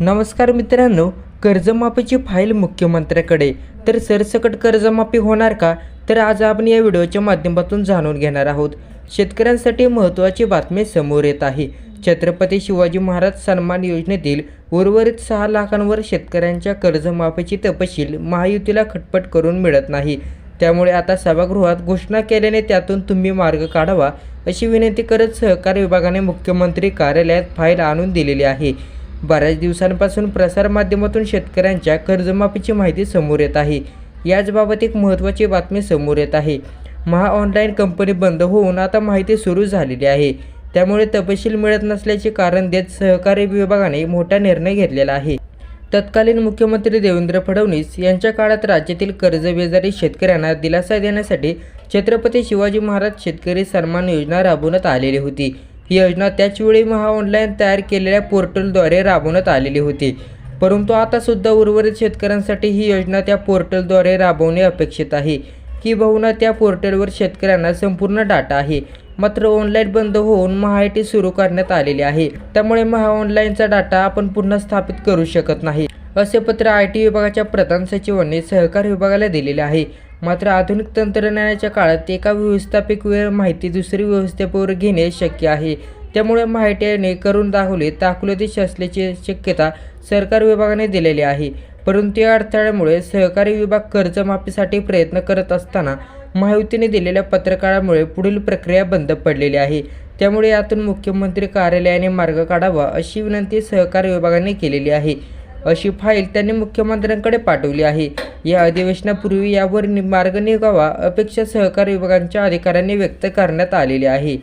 नमस्कार मित्रांनो कर्जमाफीची फाईल मुख्यमंत्र्याकडे. तर सरसकट कर्जमाफी होणार का? तर आज आपण या व्हिडिओच्या माध्यमातून जाणून घेणार आहोत. शेतकऱ्यांसाठी महत्त्वाची बातमी समोर येत आहे. छत्रपती शिवाजी महाराज सन्मान योजनेतील उर्वरित सहा लाखांवर शेतकऱ्यांच्या कर्जमाफीची तपशील महायुतीला खटपट करून मिळत नाही. त्यामुळे आता सभागृहात घोषणा केल्याने त्यातून तुम्ही मार्ग काढावा अशी विनंती करत सहकार विभागाने मुख्यमंत्री कार्यालयात फाईल आणून दिलेली आहे. बऱ्याच दिवसांपासून प्रसारमाध्यमातून शेतकऱ्यांच्या कर्जमाफीची माहिती समोर येत आहे. याचबाबत एक महत्त्वाची बातमी समोर येत आहे. महा ऑनलाईन कंपनी बंद होऊन आता माहिती सुरू झालेली आहे. त्यामुळे तपशील मिळत नसल्याचे कारण देत सहकारी विभागाने मोठा निर्णय घेतलेला आहे. तत्कालीन मुख्यमंत्री देवेंद्र फडणवीस यांच्या काळात राज्यातील कर्जबेजारी शेतकऱ्यांना दिलासा देण्यासाठी छत्रपती शिवाजी महाराज शेतकरी सन्मान योजना राबवण्यात आलेली होती. ही योजना त्याचवेळी महा ऑनलाईन तयार केलेल्या पोर्टलद्वारे राबवण्यात आलेली होती. परंतु आता सुद्धा उर्वरित शेतकऱ्यांसाठी ही योजना त्या पोर्टलद्वारे राबवणे अपेक्षित आहे. की बहुना त्या पोर्टलवर शेतकऱ्यांना संपूर्ण डाटा आहे. मात्र ऑनलाईन बंद होऊन महाआयटी सुरू करण्यात आलेली आहे. त्यामुळे महा ऑनलाईनचा डाटा आपण पुन्हा स्थापित करू शकत नाही असे पत्र आय टी विभागाच्या प्रधान सचिवांनी सहकार विभागाला दिलेले आहे. मात्र आधुनिक तंत्रज्ञानाच्या काळात एका व्यवस्थापिक वेळ माहिती दुसरी व्यवस्थेपूर घेणे शक्य आहे. त्यामुळे माहितीने करून दाखवले दाखवले असल्याची शक्यता सरकार विभागाने दिलेली आहे. परंतु या अडथळ्यामुळे सहकारी विभाग कर्जमाफीसाठी प्रयत्न करत असताना महायुतीने दिलेल्या पत्रकारामुळे पुढील प्रक्रिया बंद पडलेली आहे. त्यामुळे यातून मुख्यमंत्री कार्यालयाने मार्ग काढावा अशी विनंती सहकार विभागाने केलेली आहे. अशी फाईल त्यांनी मुख्यमंत्र्यांकडे पाठवली आहे. या अधिवेशनापूर्वी यावर नि- मार्ग निघावा अपेक्षा सहकार विभागांच्या अधिकाऱ्यांनी व्यक्त करण्यात आलेली आहे.